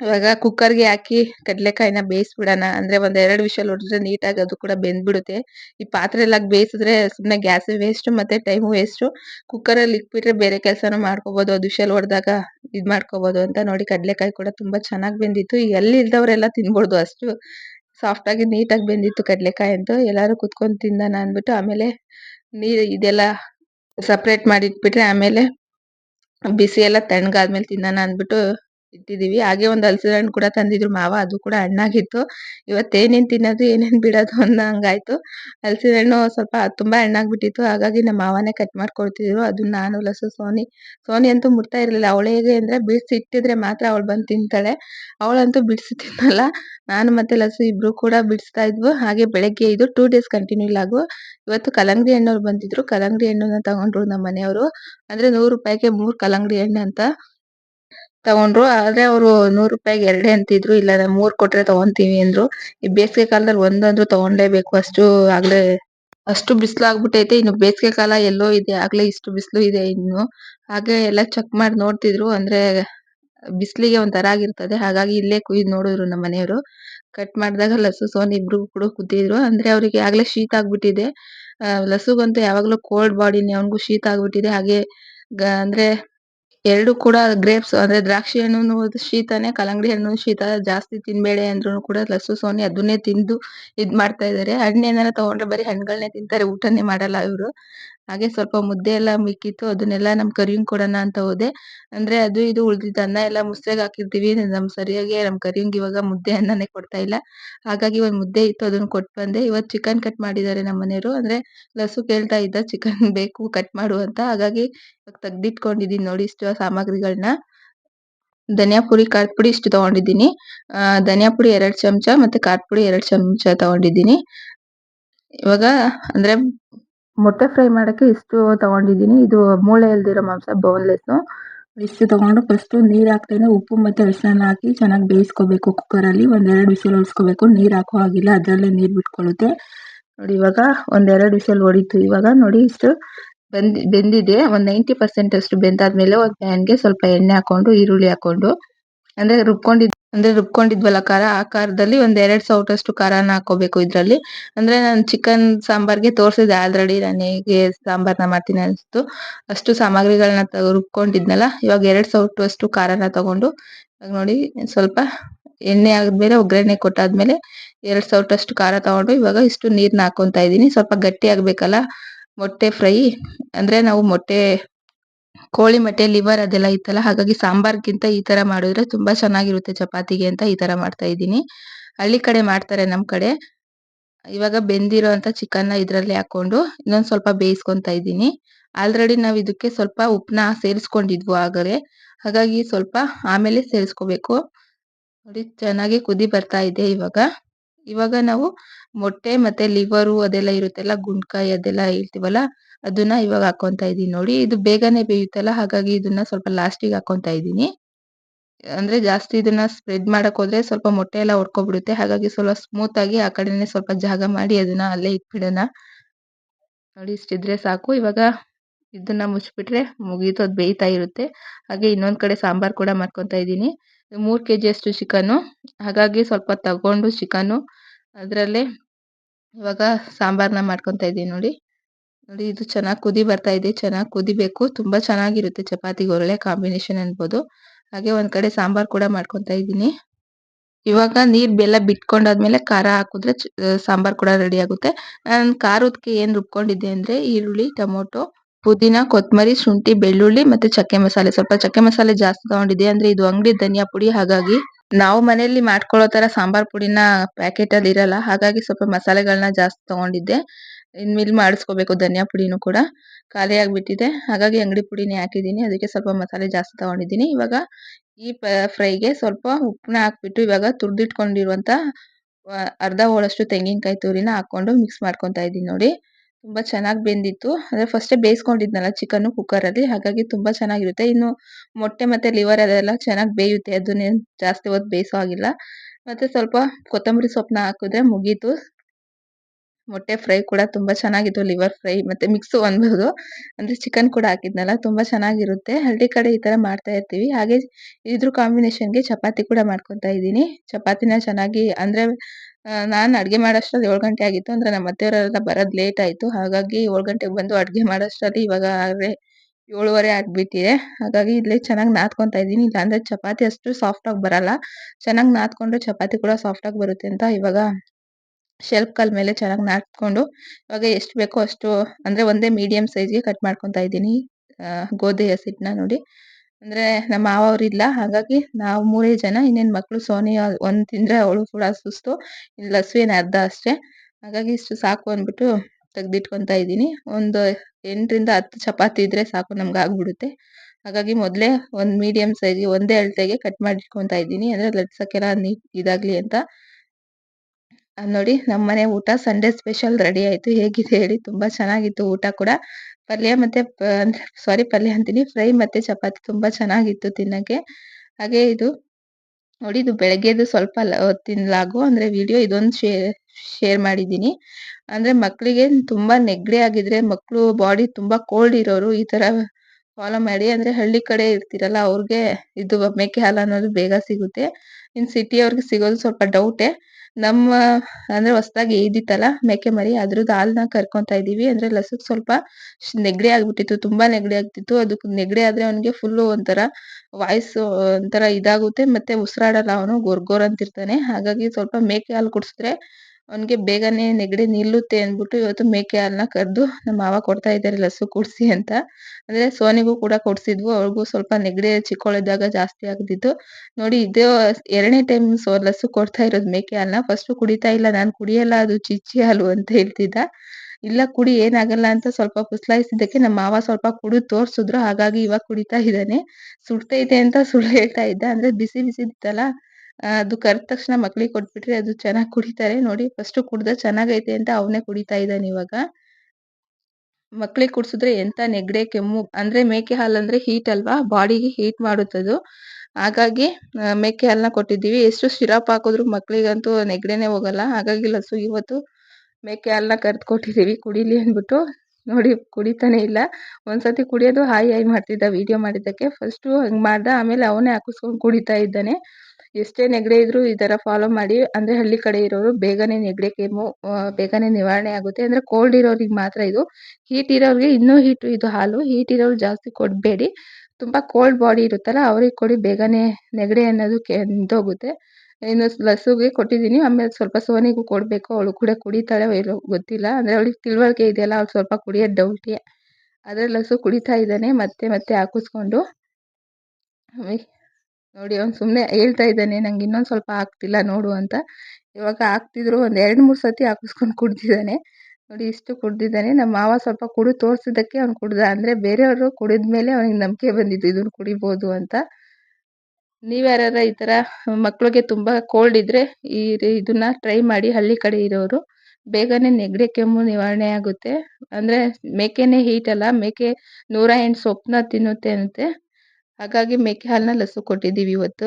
ಇವಾಗ ಕುಕ್ಕರ್ಗೆ ಹಾಕಿ ಕಡಲೆಕಾಯಿನ ಬೇಯಿಸ್ಬಿಡೋಣ. ಅಂದ್ರೆ ಒಂದು ಎರಡು ವಿಷಲ್ ಹೊಡೆದ್ರೆ ನೀಟಾಗಿ ಅದು ಕೂಡ ಬೆಂದ್ಬಿಡುತ್ತೆ. ಈ ಪಾತ್ರೆಯಲ್ಲಿ ಹಾಕಿ ಬೇಯಿಸಿದ್ರೆ ಸುಮ್ಮನೆ ಗ್ಯಾಸ್ ವೇಸ್ಟ್ ಮತ್ತೆ ಟೈಮ್ ವೇಸ್ಟ್ ಕುಕ್ಕರ್ ಅಲ್ಲಿ ಇಕ್ಬಿಟ್ರೆ ಬೇರೆ ಕೆಲಸನೂ ಮಾಡ್ಕೋಬಹುದು ಅದು ವಿಷಲ್ ಹೊಡೆದಾಗ ಇದು ಮಾಡ್ಕೋಬೋದು ಅಂತ ನೋಡಿ ಕಡಲೆಕಾಯಿ ಕೂಡ ತುಂಬಾ ಚೆನ್ನಾಗಿ ಬೆಂದಿತ್ತು. ಎಲ್ಲಿ ಇಲ್ದವ್ರೆಲ್ಲ ತಿನ್ಬೋದು ಅಷ್ಟು. ಸಾಫ್ಟಾಗಿ ನೀಟಾಗಿ ಬೆಂದಿತ್ತು ಕಡಲೆಕಾಯಿ ಅಂತೂ. ಎಲ್ಲರೂ ಕುತ್ಕೊಂಡು ತಿನ್ನೋಣ ಅಂದ್ಬಿಟ್ಟು ಆಮೇಲೆ ನೀರು ಇದೆಲ್ಲ ಸಪ್ರೇಟ್ ಮಾಡಿ ಇಟ್ಬಿಟ್ರೆ ಆಮೇಲೆ ಬಿಸಿ ಎಲ್ಲ ತಣ್ಣಗಾದ್ಮೇಲೆ ತಿನ್ನೋಣ ಅಂದ್ಬಿಟ್ಟು ಇಟ್ಟಿದೀವಿ ಹಾಗೆ ಒಂದು ಹಲಸಿನ ಹಣ್ಣು ಕೂಡ ತಂದಿದ್ರು. ಮಾವ, ಅದು ಕೂಡ ಹಣ್ಣಾಗಿತ್ತು. ಇವತ್ತು ಏನೇನ್ ತಿನ್ನೋದು, ಏನೇನ್ ಬಿಡೋದು ಅನ್ನಂಗಾಯ್ತು ಹಲಸಿನ ಹಣ್ಣು ಸ್ವಲ್ಪ ತುಂಬಾ ಹಣ್ಣಾಗ್ಬಿಟ್ಟಿತ್ತು. ಹಾಗಾಗಿ ನಮ್ಮ ಮಾವನೇ ಕಟ್ ಮಾಡ್ಕೊಳ್ತಿದ್ರು. ಅದು ನಾನು, ಲಸು, ಸೋನಿ. ಸೋನಿ ಅಂತೂ ಮುಟ್ತಾ ಇರಲಿಲ್ಲ. ಅವಳು ಹೇಗೆ ಅಂದ್ರೆ ಬಿಡ್ಸಿ ಇಟ್ಟಿದ್ರೆ ಮಾತ್ರ ಅವಳು ಬಂದು ತಿಂತಾಳೆ. ಅವಳಂತೂ ಬಿಡಿಸಿ ತಿನ್ನಲ್ಲ. ನಾನು ಮತ್ತೆ ಲಸು ಇಬ್ರು ಕೂಡ ಬಿಡಿಸ್ತಾ ಇದ್ವು. ಹಾಗೆ ಬೆಳಗ್ಗೆ ಇದು ಟೂ ಡೇಸ್ ಕಂಟಿನ್ಯೂ ಆಗು. ಇವತ್ತು ಕಲಂಗಡಿ ಹಣ್ಣವ್ರು ಬಂದಿದ್ರು. ಕಲಂಗಡಿ ಹಣ್ಣನ್ನ ತಗೊಂಡ್ರು ನಮ್ಮ ಮನೆಯವರು ಅಂದ್ರೆ ನೂರು ರೂಪಾಯಿಗೆ ಮೂರು ಕಲಂಗಡಿ ಹಣ್ಣು ಅಂತ ತಗೊಂಡ್ರು. ಆದ್ರೆ ಅವರು ನೂರು ರೂಪಾಯಿಗೆ ಎರಡೇ ಅಂತಿದ್ರು. ಇಲ್ಲ, ನಾನ್ ಮೂರ್ ಕೊಟ್ರೆ ತಗೊಂತೀವಿ ಅಂದ್ರು. ಈ ಬೇಸಿಗೆ ಕಾಲದಲ್ಲಿ ಒಂದಂದ್ರು ತಗೊಂಡ್ಲೇಬೇಕು ಅಷ್ಟು ಆಗ್ಲೇ, ಅಷ್ಟು ಬಿಸಿಲು ಆಗ್ಬಿಟ್ಟೈತೆ ಇನ್ನು ಬೇಸಿಗೆ ಕಾಲ ಎಲ್ಲೋ ಇದೆ. ಆಗ್ಲೇ ಇಷ್ಟು ಬಿಸಿಲು ಇದೆ ಇನ್ನು. ಹಾಗೆ ಎಲ್ಲ ಚೆಕ್ ಮಾಡಿ ನೋಡ್ತಿದ್ರು. ಅಂದ್ರೆ ಬಿಸ್ಲಿಗೆ ಒಂಥರ ಆಗಿರ್ತದೆ. ಹಾಗಾಗಿ ಇಲ್ಲೇ ಕುಯ್ದು ನೋಡಿದ್ರು ನಮ್ಮ ಮನೆಯವರು. ಕಟ್ ಮಾಡಿದಾಗ ಲಸು ಸೋನಿ ಇಬ್ರು ಕೂಡ ಕೂತಿದ್ರು ಅಂದ್ರೆ ಅವರಿಗೆ ಆಗ್ಲೇ ಶೀತ ಆಗ್ಬಿಟ್ಟಿದೆ. ಲಸುಗಂತೂ ಯಾವಾಗ್ಲೂ ಕೋಲ್ಡ್ ಬಾಡಿನೇ ಅವನಿಗೂ ಶೀತ ಆಗ್ಬಿಟ್ಟಿದೆ. ಹಾಗೆ ಅಂದ್ರೆ ಎರಡು ಕೂಡ ಗ್ರೇಪ್ಸ್ ಅಂದ್ರೆ ದ್ರಾಕ್ಷಿ ಹಣ್ಣು ಶೀತನೇ, ಕಲ್ಲಂಗಡಿ ಹಣ್ಣು ಶೀತ, ಜಾಸ್ತಿ ತಿನ್ಬೇಡಿ ಅಂದ್ರೂ ಕೂಡ ಲಸು ಸೋನಿ ಅದನ್ನೇ ತಿಂದು ಇದ್ ಮಾಡ್ತಾ ಇದಾರೆ. ಹಣ್ಣೇನಾರ ತಗೊಂಡ್ರೆ ಬರೀ ಹಣ್ಣುಗಳನ್ನೇ ತಿಂತಾರೆ, ಊಟನೇ ಮಾಡಲ್ಲ ಇವ್ರು. ಹಾಗೆ ಸ್ವಲ್ಪ ಮುದ್ದೆ ಎಲ್ಲ ಮಿಕ್ಕಿತ್ತು, ಅದನ್ನೆಲ್ಲ ನಮ್ ಕರಿಯಂಗ್ ಕೊಡೋಣ ಅಂತ ಹೋದೆ. ಅಂದ್ರೆ ಅದು ಇದು ಉಳ್ದಿದ್ದ ಅನ್ನ ಎಲ್ಲ ಮುಸ್ರೆಗ್ ಹಾಕಿರ್ತೀವಿ, ನಮ್ ಸರಿಯಾಗಿ ನಮ್ ಕರಿಯಂಗ್ ಇವಾಗ ಮುದ್ದೆ ಅನ್ನನೇ ಕೊಡ್ತಾ ಇಲ್ಲ. ಹಾಗಾಗಿ ಒಂದ್ ಮುದ್ದೆ ಇತ್ತು, ಅದನ್ನ ಕೊಟ್ ಬಂದೆ. ಇವತ್ತು ಚಿಕನ್ ಕಟ್ ಮಾಡಿದ್ದಾರೆ ನಮ್ಮ ಮನೆಯವರು. ಅಂದ್ರೆ ಲಸು ಕೇಳ್ತಾ ಇದ್ದ ಚಿಕನ್ ಬೇಕು ಕಟ್ ಮಾಡು ಅಂತ. ಹಾಗಾಗಿ ತೆಗ್ದಿಟ್ಕೊಂಡಿದೀನಿ ನೋಡಿ, ಇಷ್ಟು ಸಾಮಗ್ರಿಗಳನ್ನ ಧನಿಯಾ ಪುಡಿ, ಖಾರದ ಪುಡಿ ಇಷ್ಟು ತಗೊಂಡಿದ್ದೀನಿ. ಧನಿಯಾ ಪುಡಿ ಎರಡು ಚಮಚ ಮತ್ತೆ ಖಾರದ ಪುಡಿ ಎರಡು ಚಮಚ ತಗೊಂಡಿದ್ದೀನಿ. ಇವಾಗ ಅಂದ್ರೆ ಮೊಟ್ಟೆ ಫ್ರೈ ಮಾಡಕ್ಕೆ ಇಷ್ಟು ತಗೊಂಡಿದ್ದೀನಿ. ಇದು ಮೂಳೆ ಇಲ್ದಿರೋ ಮಾಂಸ ಬೋನ್ಲೆಸ್ ಇಷ್ಟು ತಗೊಂಡು ಫಸ್ಟ್ ನೀರು ಹಾಕ್ತೇನೆ. ಉಪ್ಪು ಮತ್ತೆ ಅರಿಶಿನ ಹಾಕಿ ಚೆನ್ನಾಗಿ ಬೇಯಿಸ್ಕೋಬೇಕು ಕುಕ್ಕರಲ್ಲಿ ಒಂದೆರಡು ವಿಷಲ್ ಉಳಿಸ್ಕೋಬೇಕು ನೀರು ಹಾಕೋ ಹಾಗಿಲ್ಲ, ಅದರಲ್ಲೇ ನೀರು ಬಿಟ್ಕೊಳ್ಳುತ್ತೆ. ನೋಡಿ ಇವಾಗ ಒಂದೆರಡು ವಿಷಲ್ ಹೊಡಿತು. ಇವಾಗ ನೋಡಿ ಇಷ್ಟು ಬೆಂದ್, ಬೆಂದಿದೆ. ಒಂದ್ ನೈಂಟಿ ಪರ್ಸೆಂಟ್ ಅಷ್ಟು ಬೆಂದಾದ್ಮೇಲೆ ಒಂದ್ ಪ್ಯಾನ್ಗೆ ಸ್ವಲ್ಪ ಎಣ್ಣೆ ಹಾಕೊಂಡು, ಈರುಳ್ಳಿ ಹಾಕೊಂಡು, ಅಂದ್ರೆ ರುಬ್ಕೊಂಡಿದ್, ಅಂದ್ರೆ ರುಬ್ಕೊಂಡಿದ್ವಲ್ಲ ಖಾರ, ಆ ಖಾರದಲ್ಲಿ ಒಂದ್ ಎರಡ್ ಸೌಟಷ್ಟು ಖಾರನ ಹಾಕೋಬೇಕು ಇದ್ರಲ್ಲಿ. ಅಂದ್ರೆ ನಾನ್ ಚಿಕನ್ ಸಾಂಬಾರ್ಗೆ ತೋರ್ಸಿದ್ದೆ ಆಲ್ರೆಡಿ, ನಾನು ಹೇಗೆ ಸಾಂಬಾರ್ನ ಮಾಡ್ತೀನಿ ಅನಿಸ್ತು ಅಷ್ಟು ಸಾಮಗ್ರಿಗಳನ್ನ ರುಬ್ಕೊಂಡಿದ್ನಲ್ಲ, ಇವಾಗ ಎರಡ್ ಸೌಟು ಅಷ್ಟು ಖಾರನ ತಗೊಂಡು, ಇವಾಗ ನೋಡಿ, ಸ್ವಲ್ಪ ಎಣ್ಣೆ ಆದ್ಮೇಲೆ ಒಗ್ಗರಣೆ ಕೊಟ್ಟಾದ್ಮೇಲೆ, ಎರಡ್ ಸೌಟಷ್ಟು ಖಾರ ತಗೊಂಡು, ಇವಾಗ ಇಷ್ಟು ನೀರ್ನ ಹಾಕೊಂತ ಇದೀನಿ ಸ್ವಲ್ಪ ಗಟ್ಟಿ ಆಗ್ಬೇಕಲ್ಲ ಮೊಟ್ಟೆ ಫ್ರೈ, ಅಂದ್ರೆ ನಾವು ಮೊಟ್ಟೆ, ಕೋಳಿ ಮೊಟ್ಟೆ, ಲಿವರ್ ಅದೆಲ್ಲ ಇತ್ತಲ್ಲ, ಹಾಗಾಗಿ ಸಾಂಬಾರ್ಗಿಂತ ಈ ತರ ಮಾಡಿದ್ರೆ ತುಂಬಾ ಚೆನ್ನಾಗಿರುತ್ತೆ ಚಪಾತಿಗೆ ಅಂತ ಈ ತರ ಮಾಡ್ತಾ ಇದ್ದೀನಿ. ಹಳ್ಳಿ ಕಡೆ ಮಾಡ್ತಾರೆ ನಮ್ಮ ಕಡೆ. ಇವಾಗ ಬೆಂದಿರೋ ಚಿಕನ್ ಇದ್ರಲ್ಲಿ ಹಾಕೊಂಡು ಇನ್ನೊಂದ್ ಸ್ವಲ್ಪ ಬೇಯಿಸ್ಕೊತಾ ಇದ್ದೀನಿ. ಆಲ್ರೆಡಿ ನಾವು ಇದಕ್ಕೆ ಸ್ವಲ್ಪ ಉಪ್ಪನ್ನ ಸೇರಿಸ್ಕೊಂಡಿದ್ವು ಆಗಲೇ ಹಾಗಾಗಿ ಸ್ವಲ್ಪ ಆಮೇಲೆ ಸೇರಿಸ್ಕೋಬೇಕು. ನೋಡಿ, ಚೆನ್ನಾಗಿ ಕುದಿ ಬರ್ತಾ ಇದೆ ಇವಾಗ. ಇವಾಗ ನಾವು ಮೊಟ್ಟೆ ಮತ್ತೆ ಲಿವರು ಅದೆಲ್ಲ ಇರುತ್ತಲ್ಲ, ಗುಂಡ್ಕಾಯಿ ಅದೆಲ್ಲ ಹೇಳ್ತೀವಲ್ಲ, ಅದನ್ನ ಇವಾಗ ಹಾಕೊಂತಾ ಇದೀನಿ ನೋಡಿ. ಇದು ಬೇಗನೆ ಬೇಯುತ್ತಲ್ಲ, ಹಾಗಾಗಿ ಇದನ್ನ ಸ್ವಲ್ಪ ಲಾಸ್ಟಿಗೆ ಹಾಕೊಂತಾ ಇದೀನಿ. ಅಂದ್ರೆ ಜಾಸ್ತಿ ಇದನ್ನ ಸ್ಪ್ರೆಡ್ ಮಾಡಕ್ ಹೋದ್ರೆ ಸ್ವಲ್ಪ ಮೊಟ್ಟೆ ಎಲ್ಲ ಹೊಡ್ಕೊಬಿಡುತ್ತೆ ಹಾಗಾಗಿ ಸ್ವಲ್ಪ ಸ್ಮೂತ್ ಆಗಿ ಆ ಕಡೆನೆ ಸ್ವಲ್ಪ ಜಾಗ ಮಾಡಿ ಅದನ್ನ ಅಲ್ಲೇ ಇಟ್ಬಿಡೋಣ. ನೋಡಿ ಇಷ್ಟಿದ್ರೆ ಸಾಕು. ಇವಾಗ ಇದನ್ನ ಮುಚ್ಚಿಬಿಟ್ರೆ ಮುಗೀತು, ಅದು ಬೇಯ್ತಾ ಇರುತ್ತೆ. ಹಾಗೆ ಇನ್ನೊಂದ್ ಕಡೆ ಸಾಂಬಾರ್ ಕೂಡ ಮಾಡ್ಕೊತಾ ಇದ್ದೀನಿ ಮೂರ್ ಕೆ ಜಿಯಷ್ಟು ಚಿಕನ್ನು ಹಾಗಾಗಿ ಸ್ವಲ್ಪ ತಗೊಂಡು ಚಿಕನ್ನು ಅದರಲ್ಲೇ ಇವಾಗ ಸಾಂಬಾರ್ನ ಮಾಡ್ಕೊತಾ ಇದ್ದೀನಿ ನೋಡಿ. ನೋಡಿ, ಇದು ಚೆನ್ನಾಗಿ ಕುದಿ ಬರ್ತಾ ಇದೆ. ಚೆನ್ನಾಗಿ ಕುದಿಬೇಕು. ತುಂಬಾ ಚೆನ್ನಾಗಿರುತ್ತೆ ಚಪಾತಿಗೆ ಒಳ್ಳೆ ಕಾಂಬಿನೇಷನ್ ಅನ್ಬೋದು. ಹಾಗೆ ಒಂದು ಕಡೆ ಸಾಂಬಾರ್ ಕೂಡ ಮಾಡ್ಕೊತಾ ಇದ್ದೀನಿ ಇವಾಗ ನೀರ್ ಬೆಲ್ಲ ಬಿಟ್ಕೊಂಡಾದ್ಮೇಲೆ ಖಾರ ಹಾಕಿದ್ರೆ ಸಾಂಬಾರ್ ಕೂಡ ರೆಡಿ ಆಗುತ್ತೆ. ನಾನು ಖಾರದಕ್ಕೆ ಏನು ರುಬ್ಕೊಂಡಿದ್ದೆ ಅಂದ್ರೆ ಈರುಳ್ಳಿ, ಟೊಮೊಟೊ ಪುದೀನ ಕೊತ್ತಂಬರಿ ಶುಂಠಿ, ಬೆಳ್ಳುಳ್ಳಿ ಮತ್ತೆ ಚಕ್ಕೆ ಮಸಾಲೆ. ಸ್ವಲ್ಪ ಚಕ್ಕೆ ಮಸಾಲೆ ಜಾಸ್ತಿ ತಗೊಂಡಿದ್ದೆ. ಅಂದ್ರೆ ಇದು ಅಂಗಡಿ ಧನಿಯಾ ಪುಡಿ. ಹಾಗಾಗಿ ನಾವು ಮನೆಯಲ್ಲಿ ಮಾಡ್ಕೊಳ್ಳೋ ತರ ಸಾಂಬಾರ್ ಪುಡಿನ ಪ್ಯಾಕೆಟ್ ಅಲ್ಲಿ ಇರಲ್ಲ. ಹಾಗಾಗಿ ಸ್ವಲ್ಪ ಮಸಾಲೆಗಳನ್ನ ಜಾಸ್ತಿ ತಗೊಂಡಿದ್ದೆ. ಇನ್ಮೇಲೆ ಮಿಲ್ ಮಾಡಿಸ್ಕೋಬೇಕು ಧನಿಯಾ ಪುಡಿನೂ ಕೂಡ. ಖಾಲಿ ಆಗ್ಬಿಟ್ಟಿದೆ. ಹಾಗಾಗಿ ಅಂಗಡಿ ಪುಡಿನೇ ಹಾಕಿದ್ದೀನಿ. ಅದಕ್ಕೆ ಸ್ವಲ್ಪ ಮಸಾಲೆ ಜಾಸ್ತಿ ತಗೊಂಡಿದ್ದೀನಿ. ಇವಾಗ ಈ ಫ್ರೈಗೆ ಸ್ವಲ್ಪ ಉಪ್ಪನ್ನ ಹಾಕ್ಬಿಟ್ಟು ಇವಾಗ ತುರಿದಿಟ್ಕೊಂಡಿರುವಂತ ಅರ್ಧ ಹೋಳಷ್ಟು ತೆಂಗಿನಕಾಯಿ ತುರಿನ ಹಾಕೊಂಡು ಮಿಕ್ಸ್ ಮಾಡ್ಕೊತಾ ಇದ್ದೀನಿ ನೋಡಿ. ತುಂಬಾ ಚೆನ್ನಾಗಿ ಬೆಂದಿತ್ತು. ಅಂದ್ರೆ ಫಸ್ಟೇ ಬೇಯಿಸ್ಕೊಂಡಿದ್ನಲ್ಲ ಚಿಕನ್ ಕುಕ್ಕರ್ ಅಲ್ಲಿ, ಹಾಗಾಗಿ ತುಂಬಾ ಚೆನ್ನಾಗಿರುತ್ತೆ. ಇನ್ನು ಮೊಟ್ಟೆ ಮತ್ತೆ ಲಿವರ್ ಅದೆಲ್ಲ ಚೆನ್ನಾಗಿ ಬೇಯುತ್ತೆ. ಅದನ್ನೇ ಜಾಸ್ತಿ ಹೊತ್ತು ಬೇಯಿಸೋ ಆಗಿಲ್ಲ ಮತ್ತೆ ಸ್ವಲ್ಪ ಕೊತ್ತಂಬರಿ ಸೊಪ್ಪನ್ನ ಹಾಕಿದ್ರೆ ಮುಗೀತು. ಮೊಟ್ಟೆ ಫ್ರೈ ಕೂಡ ತುಂಬಾ ಚೆನ್ನಾಗಿತ್ತು ಲಿವರ್ ಫ್ರೈ ಮತ್ತೆ ಮಿಕ್ಸ್ ಅನ್ಬೋದು. ಅಂದ್ರೆ ಚಿಕನ್ ಕೂಡ ಹಾಕಿದ್ನಲ್ಲ, ತುಂಬಾ ಚೆನ್ನಾಗಿರುತ್ತೆ. ಹಳ್ಳಿ ಕಡೆ ಈ ತರ ಮಾಡ್ತಾ ಇರ್ತೀವಿ. ಹಾಗೆ ಇದ್ರ ಕಾಂಬಿನೇಷನ್ಗೆ ಚಪಾತಿ ಕೂಡ ಮಾಡ್ಕೊತಾ ಇದ್ದೀನಿ. ಚಪಾತಿನ ಚೆನ್ನಾಗಿ ಅಂದ್ರೆ ನಾನು ಅಡುಗೆ ಮಾಡೋಷ್ಟರಲ್ಲಿ ಏಳು ಗಂಟೆ ಆಗಿತ್ತು ಅಂದ್ರೆ ನಮ್ಮ ಅತ್ತೆಯವರೆಲ್ಲ ಬರೋದು ಲೇಟ್ ಆಯ್ತು. ಹಾಗಾಗಿ ಏಳು ಗಂಟೆಗೆ ಬಂದು ಅಡುಗೆ ಮಾಡೋಷ್ಟರಲ್ಲಿ ಇವಾಗ ಆಗಲೇ ಏಳುವರೆ ಆಗಿಬಿಟ್ಟಿದೆ. ಹಾಗಾಗಿ ಇಲ್ಲೇ ಚೆನ್ನಾಗಿ ನಾದ್ಕೊತಾ ಇದ್ದೀನಿ. ಇಲ್ಲಾಂದರೆ ಚಪಾತಿ ಅಷ್ಟು ಸಾಫ್ಟಾಗಿ ಬರೋಲ್ಲ. ಚೆನ್ನಾಗಿ ನಾದ್ಕೊಂಡ್ರೆ ಚಪಾತಿ ಕೂಡ ಸಾಫ್ಟಾಗಿ ಬರುತ್ತೆ ಅಂತ ಇವಾಗ ಶೆಲ್ಫ್ ಕಲ್ ಮೇಲೆ ಚೆನ್ನಾಗಿ ನಾದ್ಕೊಂಡು ಇವಾಗ ಎಷ್ಟು ಬೇಕೋ ಅಷ್ಟು, ಅಂದ್ರೆ ಒಂದೇ ಮೀಡಿಯಮ್ ಸೈಜ್ಗೆ ಕಟ್ ಮಾಡ್ಕೊತಾ ಇದ್ದೀನಿ. ಗೋಧಿ ಹಸಿಟ್ಟನ್ನ ನೋಡಿ. ಅಂದ್ರೆ ನಮ್ಮ ಮಾವ ಅವರಿಲ್ಲ ಹಾಗಾಗಿ ನಾವು ಮೂರೇ ಜನ, ಇನ್ನೇನ್ ಮಕ್ಕಳು ಸೋನಿಯಾ ಒಂದ್ ತಿಂದ್ರೆ ಅವಳು ಕೂಡ ಸುಸ್ತು. ಲಸ್ವಿನ ಅರ್ಧ ಅಷ್ಟೇ. ಹಾಗಾಗಿ ಇಷ್ಟು ಸಾಕು ಅಂದ್ಬಿಟ್ಟು ತೆಗ್ದಿಟ್ಕೊಂತಾ ಇದ್ದೀನಿ. ಒಂದು ಎಂಟರಿಂದ ಹತ್ತು ಚಪಾತಿ ಇದ್ರೆ ಸಾಕು, ನಮ್ಗೆ ಆಗ್ಬಿಡುತ್ತೆ. ಹಾಗಾಗಿ ಮೊದಲೇ ಒಂದು ಮೀಡಿಯಮ್ ಸೈಜ್ಗೆ ಒಂದೇ ಅಳತೆಗೆ ಕಟ್ ಮಾಡಿಟ್ಕೊತಾ ಇದ್ದೀನಿ. ಅಂದ್ರೆ ಲಟ್ಸಕ್ಕೆಲ್ಲ ನೀಟ್ ಇದಾಗ್ಲಿ ಅಂತ. ನೋಡಿ ನಮ್ಮನೆ ಊಟ ಸಂಡೇ ಸ್ಪೆಷಲ್ ರೆಡಿ ಆಯ್ತು. ಹೇಗಿದೆ ಹೇಳಿ ತುಂಬಾ ಚೆನ್ನಾಗಿತ್ತು ಊಟ ಕೂಡ. ಪಲ್ಯ ಮತ್ತೆ ಅಂದ್ರೆ ಸಾರಿ ಪಲ್ಯ ಅಂತೀನಿ. ಫ್ರೈ ಮತ್ತೆ ಚಪಾತಿ ತುಂಬಾ ಚೆನ್ನಾಗಿತ್ತು ತಿನ್ನಕ್ಕೆ. ಹಾಗೆ ಇದು, ನೋಡಿ ಇದು ಬೆಳಗ್ಗೆದು ಸ್ವಲ್ಪ ತಿನ್ಲಾಗು ಲಾಗು. ಅಂದ್ರೆ ವಿಡಿಯೋ ಇದೊಂದು ಶೇರ್ ಶೇರ್ ಮಾಡಿದ್ದೀನಿ. ಅಂದ್ರೆ ಮಕ್ಕಳಿಗೆ ತುಂಬಾ ನೆಗಡಿ ಆಗಿದ್ರೆ ಮಕ್ಕಳು ಬಾಡಿ ತುಂಬಾ ಕೋಲ್ಡ್ ಇರೋರು ಈ ತರ ಫಾಲೋ ಮಾಡಿ. ಅಂದ್ರೆ ಹಳ್ಳಿ ಕಡೆ ಇರ್ತೀರಲ್ಲ, ಅವ್ರಿಗೆ ಇದು ಮೇಕೆ ಹಾಲು ಅನ್ನೋದು ಬೇಗ ಸಿಗುತ್ತೆ. ಇನ್ ಸಿಟಿ ಅವ್ರಿಗೆ ಸಿಗೋದು ಸ್ವಲ್ಪ ಡೌಟೇ ನಮ್ಮ, ಅಂದ್ರೆ ಹೊಸದಾಗಿ ಇದ್ದಿತ್ತಲ್ಲ, ಮೇಕೆ ಮರಿ, ಅದ್ರದ್ದು ಹಾಲ್ನ ಕರ್ಕೊಂತ ಇದೀವಿ ಅಂದ್ರೆ ಲಸಕ್ ಸ್ವಲ್ಪ ನೆಗಡಿ ಆಗ್ಬಿಟ್ಟಿತ್ತು, ತುಂಬಾ ನೆಗಡಿ ಆಗ್ತಿತ್ತು. ಅದಕ್ಕೆ ನೆಗಡಿ ಆದ್ರೆ ಅವನಿಗೆ ಫುಲ್ಲು ಒಂಥರ ವಾಯ್ಸ್ ಒಂಥರ ಇದಾಗುತ್ತೆ. ಮತ್ತೆ ಉಸಿರಾಡಲ್ಲ ಅವನು ಗೊರ್ ಅಂತಿರ್ತಾನೆ. ಹಾಗಾಗಿ ಸ್ವಲ್ಪ ಮೇಕೆ ಹಾಲು ಕುಡಿಸಿದ್ರೆ ಅವನಿಗೆ ಬೇಗನೆ ನೆಗಡಿ ನಿಲ್ಲುತ್ತೆ ಅಂದ್ಬಿಟ್ಟು ಇವತ್ತು ಮೇಕೆ ಹಾಲನ್ನ ಕರೆದು ನಮ್ಮ ಮಾವ ಕೊಡ್ತಾ ಇದ್ದಾರೆ ಲಸು ಕುಡಿಸಿ ಅಂತ. ಅಂದ್ರೆ ಸೋನಿಗೂ ಕೂಡ ಕೊಡ್ಸಿದ್ವು, ಅವ್ರಿಗೂ ಸ್ವಲ್ಪ ನೆಗಡಿ ಚಿಕ್ಕವಳಿದ್ದಾಗ ಜಾಸ್ತಿ ಆಗ್ತಿತ್ತು. ನೋಡಿ ಇದು ಎರಡನೇ ಟೈಮ್ ಸೋ ಲಸು ಕೊಡ್ತಾ ಇರೋದು ಮೇಕೆ ಹಾಲನ್ನ ಫಸ್ಟ್ ಕುಡಿತಾ ಇಲ್ಲ, ನಾನು ಕುಡಿಯಲ್ಲ ಅದು ಚಿಚ್ಚಿ ಹಾಲು ಅಂತ ಹೇಳ್ತಿದ್ದ. ಇಲ್ಲ ಕುಡಿ, ಏನಾಗಲ್ಲ ಅಂತ ಸ್ವಲ್ಪ ಪುಸ್ಲಾಯಿಸಿದ್ದಕ್ಕೆ ನಮ್ಮ ಮಾವ ಸ್ವಲ್ಪ ಕುಡಿದು ತೋರ್ಸಿದ್ರು. ಹಾಗಾಗಿ ಇವಾಗ ಕುಡಿತಾ ಇದ್ದಾನೆ. ಸುಡ್ತೈತೆ ಅಂತ ಸುಳ್ಳು ಹೇಳ್ತಾ ಇದ್ದ. ಅಂದ್ರೆ ಬಿಸಿ ಬಿಸಿ ಇತ್ತಲ್ಲ ಅದು ಕರೆದ ತಕ್ಷಣ ಮಕ್ಳಿಗೆ ಕೊಟ್ಬಿಟ್ರೆ ಅದು ಚೆನ್ನಾಗಿ ಕುಡಿತಾರೆ. ನೋಡಿ ಫಸ್ಟ್ ಕುಡ್ದ ಚೆನ್ನಾಗೈತೆ ಅಂತ ಅವನೇ ಕುಡಿತಾ ಇದ್ದಾನೆ ಇವಾಗ. ಮಕ್ಳಿಗೆ ಕುಡ್ಸಿದ್ರೆ ಎಂತ ನೆಗಡೆ, ಕೆಮ್ಮು, ಅಂದ್ರೆ ಮೇಕೆ ಹಾಲು ಅಂದ್ರೆ ಹೀಟ್ ಅಲ್ವಾ? ಬಾಡಿಗೆ ಹೀಟ್ ಮಾಡುತ್ತದು. ಹಾಗಾಗಿ ಮೇಕೆ ಹಾಲನ್ನ ಕೊಟ್ಟಿದ್ದೀವಿ. ಎಷ್ಟು ಸಿರಪ್ ಹಾಕಿದ್ರು ಮಕ್ಳಿಗಂತೂ ನೆಗಡೆನೆ ಹೋಗಲ್ಲ. ಹಾಗಾಗಿ ಲಸು ಇವತ್ತು ಮೇಕೆ ಹಾಲನ್ನ ಕರೆದು ಕೊಟ್ಟಿದ್ದೀವಿ. ಕುಡಿಲಿ ಅಂದ್ಬಿಟ್ಟು. ನೋಡಿ, ಕುಡಿತಾನೆ ಇಲ್ಲ. ಒಂದ್ಸತಿ ಕುಡಿಯೋದು ಹಾಯ್ ಹಾಯ್ ಮಾಡ್ತಿದ್ದ ವಿಡಿಯೋ ಮಾಡಿದ್ದಕ್ಕೆ. ಫಸ್ಟು ಹಂಗೆ ಮಾಡ್ದ. ಆಮೇಲೆ ಅವನೇ ಹಾಕಿಸ್ಕೊಂಡು ಕುಡಿತಾ ಇದ್ದಾನೆ. ಎಷ್ಟೇ ನೆಗಡಿ ಇದ್ರು ಈ ಥರ ಫಾಲೋ ಮಾಡಿ, ಅಂದರೆ ಹಳ್ಳಿ ಕಡೆ ಇರೋರು ಬೇಗನೆ ನೆಗಡಿ, ಕೆಮ್ಮು ಬೇಗನೆ ನಿವಾರಣೆ ಆಗುತ್ತೆ. ಅಂದರೆ ಕೋಲ್ಡ್ ಇರೋರಿಗೆ ಮಾತ್ರ ಇದು. ಹೀಟ್ ಇರೋರಿಗೆ ಇನ್ನೂ ಹೀಟು ಇದು ಹಾಲು. ಹೀಟ್ ಇರೋರು ಜಾಸ್ತಿ ಕೊಡಬೇಡಿ. ತುಂಬ ಕೋಲ್ಡ್ ಬಾಡಿ ಇರುತ್ತಲ್ಲ, ಅವ್ರಿಗೆ ಕೊಡಿ, ಬೇಗನೆ ನೆಗಡಿ ಅನ್ನೋದು ಕೆಂದೋಗುತ್ತೆ. ಇನ್ನು ಲಸುಗೆ ಕೊಟ್ಟಿದ್ದೀನಿ, ಆಮೇಲೆ ಸ್ವಲ್ಪ ಸೋನಿಗೂ ಕೊಡಬೇಕು. ಅವಳು ಕೂಡ ಕುಡಿತಾಳೆ ಗೊತ್ತಿಲ್ಲ. ಅಂದರೆ ಅವಳಿಗೆ ತಿಳುವಳಿಕೆ ಇದೆಯಲ್ಲ, ಅವ್ಳು ಸ್ವಲ್ಪ ಕುಡಿಯೋದು ಡೌಟಿ ಆದರೆ ಲಸು ಕುಡಿತಾ ಇದ್ದಾನೆ, ಮತ್ತೆ ಮತ್ತೆ ಹಾಕಿಸ್ಕೊಂಡು. ನೋಡಿ ಅವ್ನು ಸುಮ್ಮನೆ ಹೇಳ್ತಾ ಇದ್ದಾನೆ, ನಂಗೆ ಇನ್ನೊಂದು ಸ್ವಲ್ಪ ಆಗ್ತಿಲ್ಲ ನೋಡು ಅಂತ. ಇವಾಗ ಆಗ್ತಿದ್ರು ಒಂದು ಎರಡು ಮೂರು ಸತಿ ಹಾಕಿಸ್ಕೊಂಡು ಕುಡ್ದಿದ್ದಾನೆ. ನೋಡಿ ಇಷ್ಟು ಕುಡ್ದಿದ್ದಾನೆ. ನಮ್ಮ ಮಾವ ಸ್ವಲ್ಪ ಕುಡಿ ತೋರಿಸಿದ್ದಕ್ಕೆ ಅವ್ನು ಕುಡ್ದ. ಅಂದರೆ ಬೇರೆಯವರು ಕುಡಿದ್ಮೇಲೆ ಅವನಿಗೆ ನಂಬಿಕೆ ಬಂದಿದ್ದು ಇದನ್ನು ಕುಡಿಬೋದು ಅಂತ. ನೀವ್ಯಾರ ಈ ಥರ ಮಕ್ಳಿಗೆ ತುಂಬ ಕೋಲ್ಡ್ ಇದ್ದರೆ ಈ ಇದನ್ನ ಟ್ರೈ ಮಾಡಿ ಹಳ್ಳಿ ಕಡೆ ಇರೋರು. ಬೇಗನೆ ನೆಗಡಿ ಕೆಮ್ಮು ನಿವಾರಣೆ ಆಗುತ್ತೆ. ಅಂದರೆ ಮೇಕೆನೇ ಹೀಟ್ ಅಲ್ಲ, ಮೇಕೆ ನೂರ ಎಂಟು ಸೊಪ್ಪನ್ನ ತಿನ್ನುತ್ತೆ ಅಂತೆ. ಹಾಗಾಗಿ ಮೇಕೆ ಹಾಲನ್ನ ಲಸು ಕೊಟ್ಟಿದ್ದೀವಿ ಇವತ್ತು.